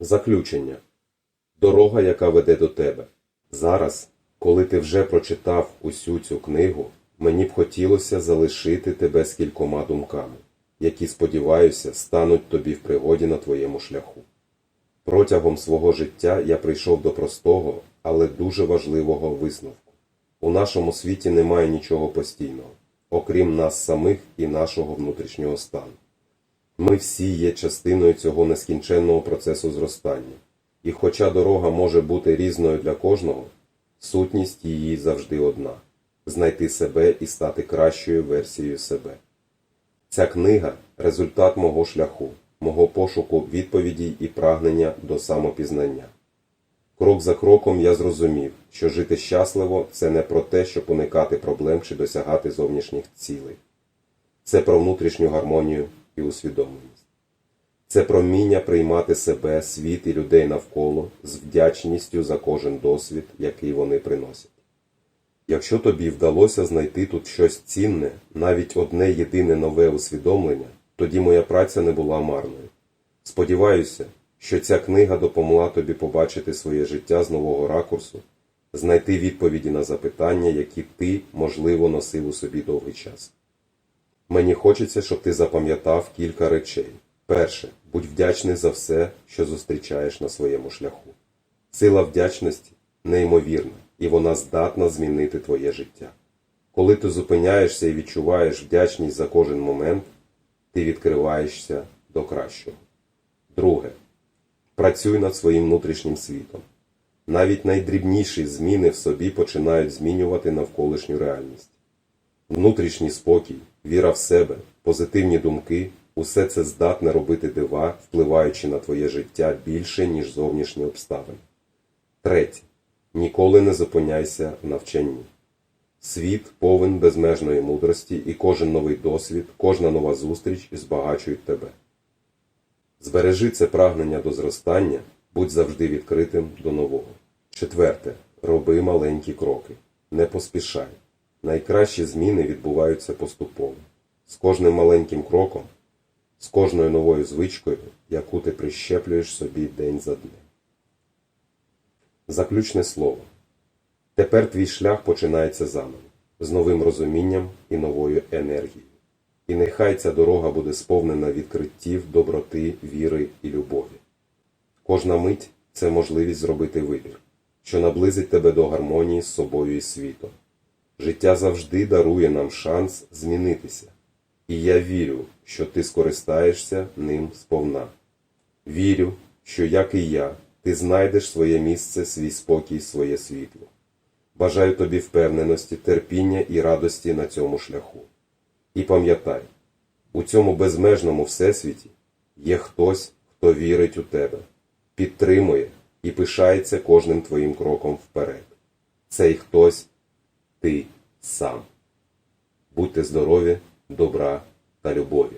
Заключення. Дорога, яка веде до тебе. Зараз, коли ти вже прочитав усю цю книгу, мені б хотілося залишити тебе з кількома думками, які, сподіваюся, стануть тобі в пригоді на твоєму шляху. Протягом свого життя я прийшов до простого, але дуже важливого висновку. У нашому світі немає нічого постійного, окрім нас самих і нашого внутрішнього стану. Ми всі є частиною цього нескінченного процесу зростання, і хоча дорога може бути різною для кожного, сутність її завжди одна знайти себе і стати кращою версією себе. Ця книга результат мого шляху, мого пошуку відповідей і прагнення до самопізнання. Крок за кроком я зрозумів, що жити щасливо це не про те, щоб уникати проблем чи досягати зовнішніх цілей. Це про внутрішню гармонію і усвідомленість. Це про вміння приймати себе, світ і людей навколо з вдячністю за кожен досвід, який вони приносять. Якщо тобі вдалося знайти тут щось цінне, навіть одне єдине нове усвідомлення, тоді моя праця не була марною. Сподіваюся, що ця книга допомогла тобі побачити своє життя з нового ракурсу, знайти відповіді на запитання, які ти, можливо, носив у собі довгий час. Мені хочеться, щоб ти запам'ятав кілька речей. Перше, будь вдячний за все, що зустрічаєш на своєму шляху. Сила вдячності неймовірна, і вона здатна змінити твоє життя. Коли ти зупиняєшся і відчуваєш вдячність за кожен момент, ти відкриваєшся до кращого. Друге, працюй над своїм внутрішнім світом. Навіть найдрібніші зміни в собі починають змінювати навколишню реальність. Внутрішній спокій, віра в себе, позитивні думки усе це здатне робити дива, впливаючи на твоє життя більше, ніж зовнішні обставини. Третє. Ніколи не зупиняйся в навчанні. Світ повен безмежної мудрості, і кожен новий досвід, кожна нова зустріч збагачують тебе. Збережи це прагнення до зростання, будь завжди відкритим до нового. Четверте. Роби маленькі кроки. Не поспішай. Найкращі зміни відбуваються поступово. З кожним маленьким кроком, з кожною новою звичкою, яку ти прищеплюєш собі день за днем. Заключне слово. Тепер твій шлях починається заново, з новим розумінням і новою енергією. І нехай ця дорога буде сповнена відкриттів, доброти, віри і любові. Кожна мить це можливість зробити вибір, що наблизить тебе до гармонії з собою і світом. Життя завжди дарує нам шанс змінитися, і я вірю, що ти скористаєшся ним сповна. Вірю, що, як і я, ти знайдеш своє місце, свій спокій, своє світло. Бажаю тобі впевненості, терпіння і радості на цьому шляху. І пам'ятай, у цьому безмежному всесвіті є хтось, хто вірить у тебе, підтримує і пишається кожним твоїм кроком вперед. Цей хтось ти сам. Будьте здорові, добра та любові.